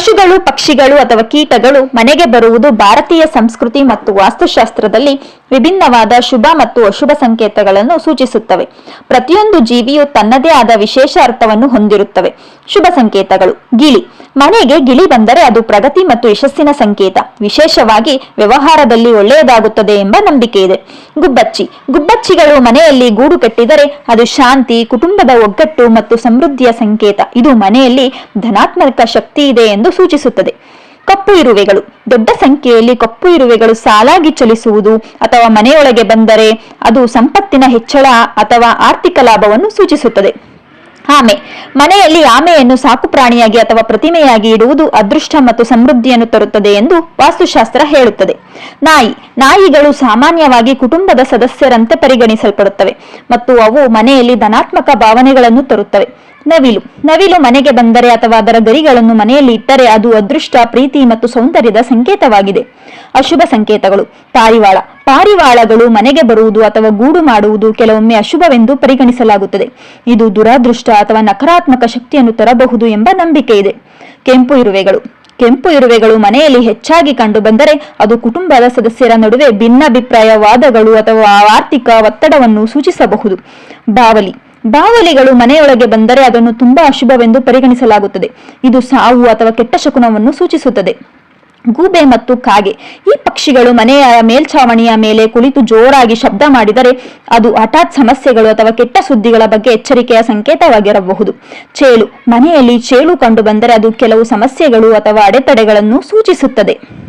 ಪಶುಗಳು, ಪಕ್ಷಿಗಳು ಅಥವಾ ಕೀಟಗಳು ಮನೆಗೆ ಬರುವುದು ಭಾರತೀಯ ಸಂಸ್ಕೃತಿ ಮತ್ತು ವಾಸ್ತುಶಾಸ್ತ್ರದಲ್ಲಿ ವಿಭಿನ್ನವಾದ ಶುಭ ಮತ್ತು ಅಶುಭ ಸಂಕೇತಗಳನ್ನು ಸೂಚಿಸುತ್ತವೆ. ಪ್ರತಿಯೊಂದು ಜೀವಿಯು ತನ್ನದೇ ಆದ ವಿಶೇಷ ಅರ್ಥವನ್ನು ಹೊಂದಿರುತ್ತವೆ. ಶುಭ ಸಂಕೇತಗಳು. ಗಿಳಿ. ಮನೆಗೆ ಗಿಳಿ ಬಂದರೆ ಅದು ಪ್ರಗತಿ ಮತ್ತು ಯಶಸ್ಸಿನ ಸಂಕೇತ. ವಿಶೇಷವಾಗಿ ವ್ಯವಹಾರದಲ್ಲಿ ಒಳ್ಳೆಯದಾಗುತ್ತದೆ ಎಂಬ ನಂಬಿಕೆ ಇದೆ. ಗುಬ್ಬಚ್ಚಿ. ಗುಬ್ಬಚ್ಚಿಗಳು ಮನೆಯಲ್ಲಿ ಗೂಡು ಕಟ್ಟಿದರೆ ಅದು ಶಾಂತಿ, ಕುಟುಂಬದ ಒಗ್ಗಟ್ಟು ಮತ್ತು ಸಮೃದ್ಧಿಯ ಸಂಕೇತ. ಇದು ಮನೆಯಲ್ಲಿ ಧನಾತ್ಮಕ ಶಕ್ತಿ ಇದೆ ಎಂದು ಸೂಚಿಸುತ್ತದೆ. ಕಪ್ಪು ಇರುವೆಗಳು. ದೊಡ್ಡ ಸಂಖ್ಯೆಯಲ್ಲಿ ಕಪ್ಪು ಇರುವೆಗಳು ಸಾಲಾಗಿ ಚಲಿಸುವುದು ಅಥವಾ ಮನೆಯೊಳಗೆ ಬಂದರೆ ಅದು ಸಂಪತ್ತಿನ ಹೆಚ್ಚಳ ಅಥವಾ ಆರ್ಥಿಕ ಲಾಭವನ್ನು ಸೂಚಿಸುತ್ತದೆ. ಆಮೆ. ಮನೆಯಲ್ಲಿ ಆಮೆಯನ್ನು ಸಾಕು ಪ್ರಾಣಿಯಾಗಿ ಅಥವಾ ಪ್ರತಿಮೆಯಾಗಿ ಇಡುವುದು ಅದೃಷ್ಟ ಮತ್ತು ಸಮೃದ್ಧಿಯನ್ನು ತರುತ್ತದೆ ಎಂದು ವಾಸ್ತುಶಾಸ್ತ್ರ ಹೇಳುತ್ತದೆ. ನಾಯಿ. ನಾಯಿಗಳು ಸಾಮಾನ್ಯವಾಗಿ ಕುಟುಂಬದ ಸದಸ್ಯರಂತೆ ಪರಿಗಣಿಸಲ್ಪಡುತ್ತವೆ ಮತ್ತು ಅವು ಮನೆಯಲ್ಲಿ ಧನಾತ್ಮಕ ಭಾವನೆಗಳನ್ನು ತರುತ್ತವೆ. ನವಿಲು. ನವಿಲು ಮನೆಗೆ ಬಂದರೆ ಅಥವಾ ಅದರ ಗರಿಗಳನ್ನು ಮನೆಯಲ್ಲಿ ಇಟ್ಟರೆ ಅದು ಅದೃಷ್ಟ, ಪ್ರೀತಿ ಮತ್ತು ಸೌಂದರ್ಯದ ಸಂಕೇತವಾಗಿದೆ. ಅಶುಭ ಸಂಕೇತಗಳು. ಪಾರಿವಾಳ. ಪಾರಿವಾಳಗಳು ಮನೆಗೆ ಬರುವುದು ಅಥವಾ ಗೂಡು ಮಾಡುವುದು ಕೆಲವೊಮ್ಮೆ ಅಶುಭವೆಂದು ಪರಿಗಣಿಸಲಾಗುತ್ತದೆ. ಇದು ದುರಾದೃಷ್ಟ ಅಥವಾ ನಕಾರಾತ್ಮಕ ಶಕ್ತಿಯನ್ನು ತರಬಹುದು ಎಂಬ ನಂಬಿಕೆ ಇದೆ. ಕೆಂಪು ಇರುವೆಗಳು. ಕೆಂಪು ಇರುವೆಗಳು ಮನೆಯಲ್ಲಿ ಹೆಚ್ಚಾಗಿ ಕಂಡುಬಂದರೆ ಅದು ಕುಟುಂಬದ ಸದಸ್ಯರ ನಡುವೆ ಭಿನ್ನಾಭಿಪ್ರಾಯ ವಾದಗಳು ಅಥವಾ ಆರ್ಥಿಕ ಒತ್ತಡವನ್ನು ಸೂಚಿಸಬಹುದು. ಬಾವಲಿ. ಬಾವಲಿಗಳು ಮನೆಯೊಳಗೆ ಬಂದರೆ ಅದನ್ನು ತುಂಬಾ ಅಶುಭವೆಂದು ಪರಿಗಣಿಸಲಾಗುತ್ತದೆ. ಇದು ಸಾವು ಅಥವಾ ಕೆಟ್ಟ ಶಕುನವನ್ನು ಸೂಚಿಸುತ್ತದೆ. ಗೂಬೆ ಮತ್ತು ಕಾಗೆ. ಈ ಪಕ್ಷಿಗಳು ಮನೆಯ ಮೇಲ್ಛಾವಣಿಯ ಮೇಲೆ ಕುಳಿತು ಜೋರಾಗಿ ಶಬ್ದ ಮಾಡಿದರೆ ಅದು ಹಠಾತ್ ಸಮಸ್ಯೆಗಳು ಅಥವಾ ಕೆಟ್ಟ ಸುದ್ದಿಗಳ ಬಗ್ಗೆ ಎಚ್ಚರಿಕೆಯ ಸಂಕೇತವಾಗಿರಬಹುದು. ಚೇಳು. ಮನೆಯಲ್ಲಿ ಚೇಳು ಕಂಡು ಬಂದರೆ ಅದು ಕೆಲವು ಸಮಸ್ಯೆಗಳು ಅಥವಾ ಅಡೆತಡೆಗಳನ್ನು ಸೂಚಿಸುತ್ತದೆ.